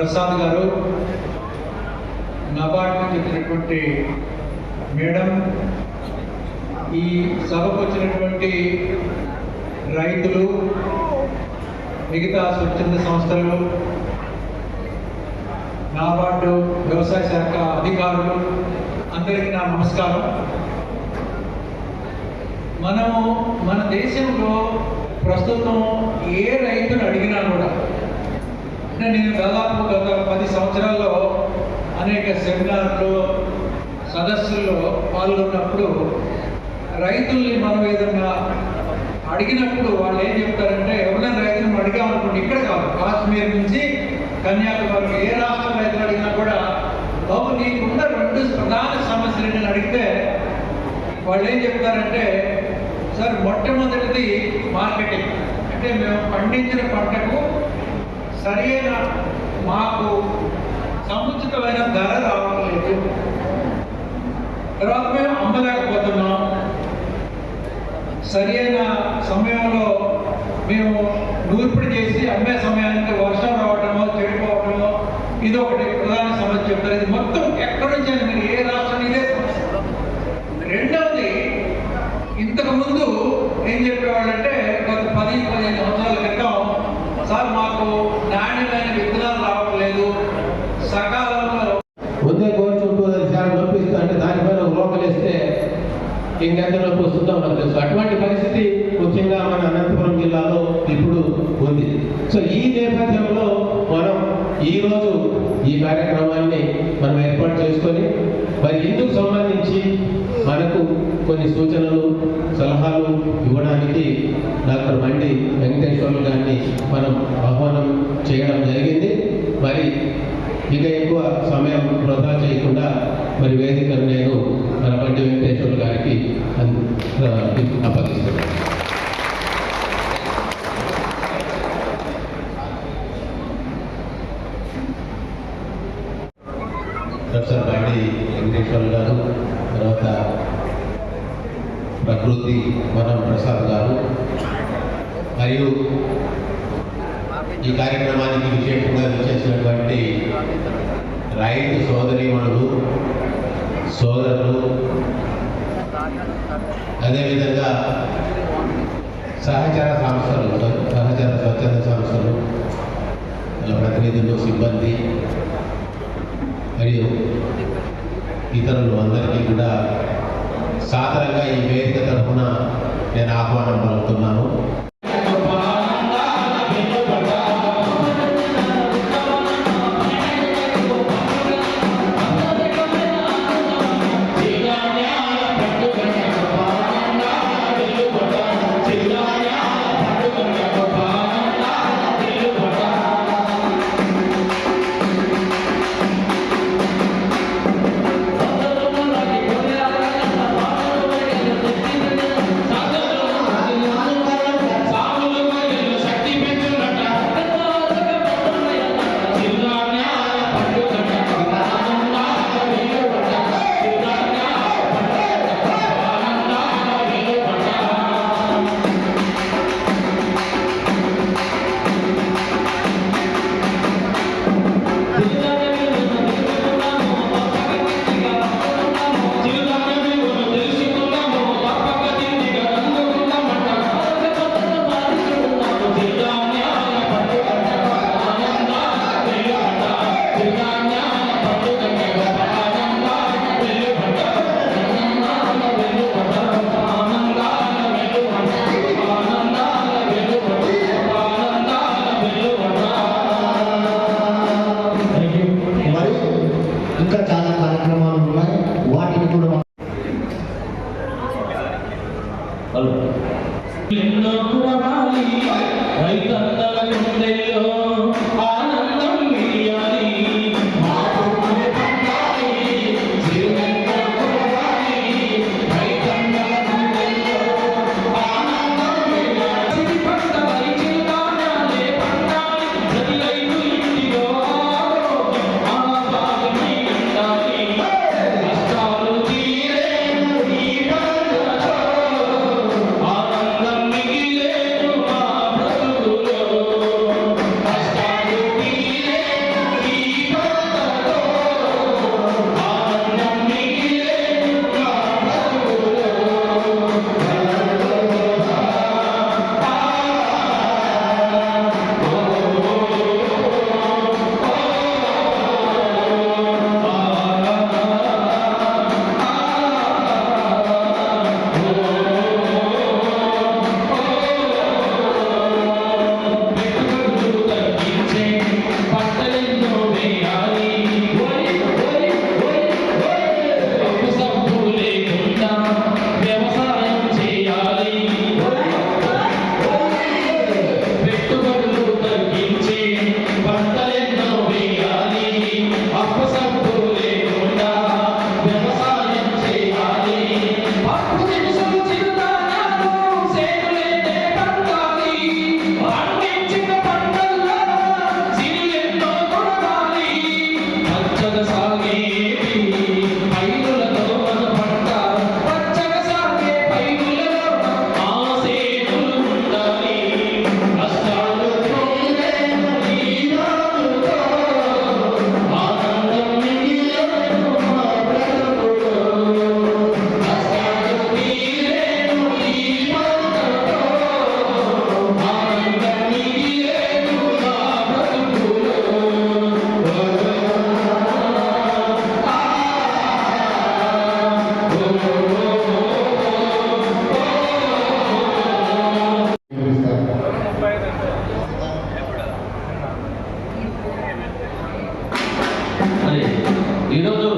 ప్రసాద్ గారు నబార్డ్కి చెందినటువంటి వచ్చినటువంటి మేడం ఈ సభకు వచ్చినటువంటి రైతులు మిగతా స్వచ్ఛంద సంస్థలు నాబార్డు వ్యవసాయ శాఖ అధికారులు అందరికీ నా నమస్కారం. మనము మన దేశంలో ప్రస్తుతం ఏ రైతును అడిగినా కూడా అంటే నేను దాదాపు గత పది సంవత్సరాల్లో అనేక సెమినార్లు సదస్సుల్లో పాల్గొన్నప్పుడు రైతుల్ని మనం ఏదన్నా అడిగినప్పుడు వాళ్ళు ఏం చెప్తారంటే ఎవరైనా రైతులను అడిగామనుకోండి ఇక్కడ కాదు కాశ్మీర్ నుంచి కన్యాకుమారి ఏ రాష్ట్రం రైతులు అడిగినా కూడా బాబు నీకున్న రెండు ప్రధాన సమస్యలు నేను అడిగితే వాళ్ళు ఏం చెప్తారంటే సార్ మొట్టమొదటిది మార్కెటింగ్. అంటే మేము పండించిన పంటకు సరైన మాకు సముచితమైన ధర రావట్లేదు. తర్వాత మేము అమ్మలేకపోతున్నాం. సరైన సమయంలో మేము నూర్పిడి చేసి అమ్మే సమయానికి ఇంకెంత నొప్పి వస్తుందో మనకు తెలుసు? అటువంటి పరిస్థితి ముఖ్యంగా మన అనంతపురం జిల్లాలో ఇప్పుడు ఉంది. సో ఈ నేపథ్యంలో మనం ఈరోజు ఈ కార్యక్రమాన్ని మనం ఏర్పాటు చేసుకొని మరి ఇందుకు సంబంధించి మనకు కొన్ని సూచనలు సలహాలు ఇవ్వడానికి డాక్టర్ మండి వెంకటేశ్వర్లు గారిని మనం ఆహ్వానం చేయడం జరిగింది. మరి ఇక ఎక్కువ సమయం వృధా చేయకుండా మరి వేదికను నేను మన బండి వెంకటేశ్వర గారికి అన్- అప్పగిస్తున్నాను ప్రొఫెసర్ బండి వెంకటేశ్వర గారు తర్వాత ప్రకృతి వనం ప్రసాద్ గారు. మరియు ఈ కార్యక్రమానికి విశేషంగా విచ్చేసినటువంటి రైతు సోదరీమణులు సోదరులు. అదేవిధంగా సహచర సంస్థలు సహచర స్వచ్ఛంద సంస్థలు ప్రతినిధులు సిబ్బంది మరియు ఇతరులు అందరికీ కూడా సాధారణంగా ఈ వేదిక తరఫున నేను ఆహ్వానం పలుకుతున్నాను. ఎన్నో కురవాలి రైతందల గుండెల్లో మరి ఈరోజు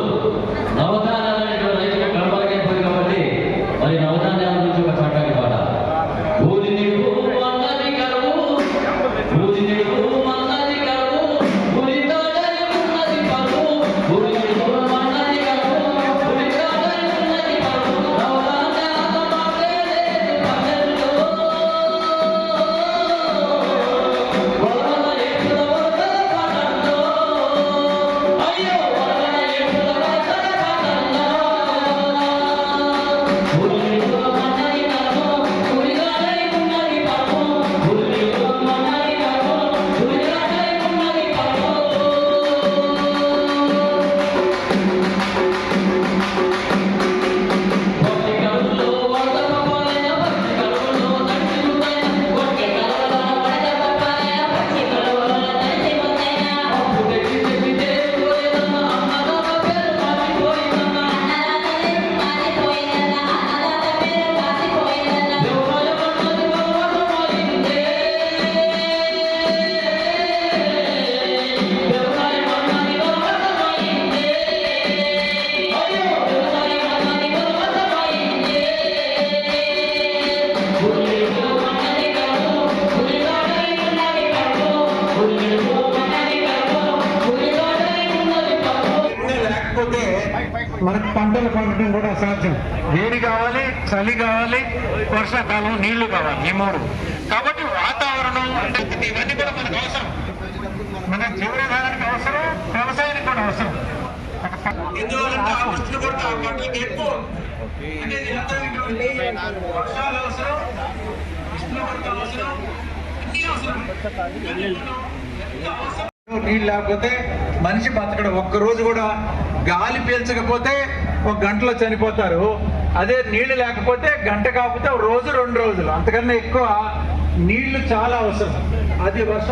మనకు పంటలు పండటం కూడా సాధ్యం వేడి కావాలి చలి కావాలి వర్షాకాలం నీళ్ళు కావాలి ఈ మూడు. కాబట్టి వాతావరణం ఇవన్నీ కూడా మనకు అవసరం. మన జీవనాధారానికి అవసరం వ్యవసాయానికి కూడా అవసరం. నీళ్ళు లేకపోతే మనిషి బతకడం. ఒక్కరోజు కూడా గాలి పీల్చకపోతే ఒక గంటలో చనిపోతారు. అదే నీళ్ళు లేకపోతే గంట కాకపోతే రోజు రెండు రోజులు. అంతకన్నా ఎక్కువ నీళ్ళు చాలా అవసరం. అది వర్షం